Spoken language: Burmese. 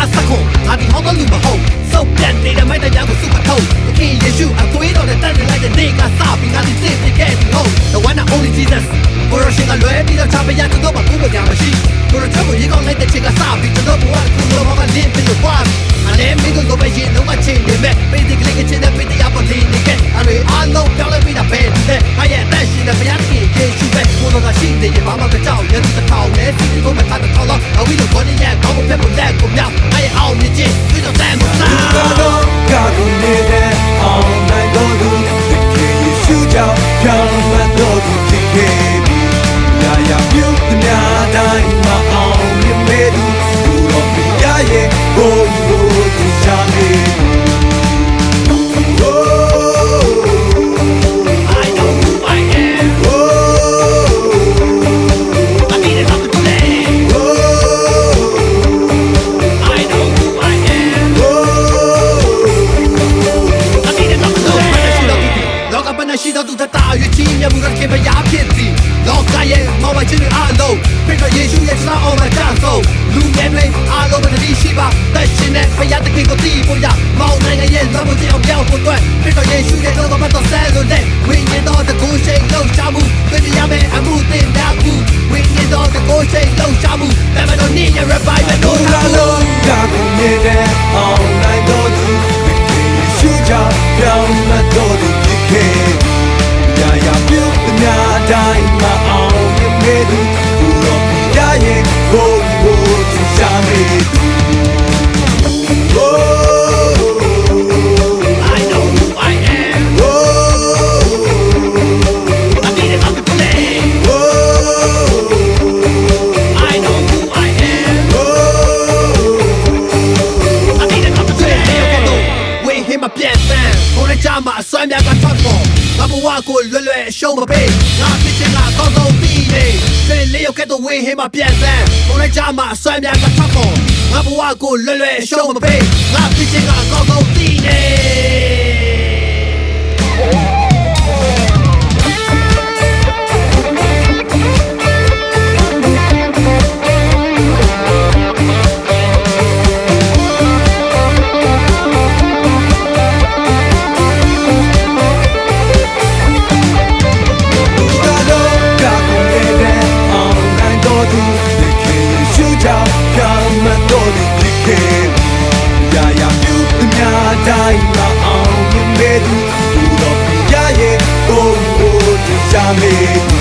သားစခုံငါဒီဟောင်းကလူမဟုတ်စုပ်ပြန်နေတဲ့မိုက်တရားကိုစုမထုတ်သခင်ယေရှုအသွေးတော်နဲ့တန်ရလိုက်တဲ့နေ့ကစပြီးငါဒီစစ်ဖြစ်ခဲ့ပြီဟုတ် The one and only Jesus ကိုရရှင်ကလွယ်ပြီးတော့ချပရ ရှိတော်သူတတာရွချင်းမြတ်မှုကခေပရာဖြစ်သည်လောကရဲ့မောင်မချင်းတွေအားလုံးဖိတ်တော်ယေရှုရဲ့စနာအောင်မကြဆုံးလူငယ်တွေအားလုံးမတတိရှိပါသက်ရှင်တဲ့ဘုရားသခင်ကိုတည်ဖို့ရမောင်နိုင်ငံရဲ့သဘောတရားပြောင်းဖို့အတွက်ဖိတ်တော်ယေရှုရဲ့တော်တော်မတော်ဆဲလို့လေဝိညာဉ်တော်တကူရှိန်လုံးချမှုသိရမယ်အမှုတင်တာကူဝိညာဉ်တော်တကူရှိန်လုံးချမှုတမန်တော်နေ့ရဲ့ revival တိုင်း အရှုံးမပေးငါဖြစ်ချင်တာကောင်းဆုံးပြီးနေဆွေလေးရောက်ကဲ့သို့ဝေဟိမပြတ်စမ်းကိုရကြမှာအစွမ်းများကထွက်ပေါ်ငါဘဝကိုလွယ်လွယ်အရှုံးမပေးငါဖြစ်ချင်တာကောင်းဆုံးပြီးနေ နိုင်တော်သူတကယ်ယေရှုကြောင့်ပြောင်းလဲတော်သူဖြစ်ခဲ့ပြီ။ရာရာပြုသမျှတိုင်းမှာအောင်မြင်မဲ့သူဘူတော်ပြရရဲ့ဘုံဘုံသူရှာနေ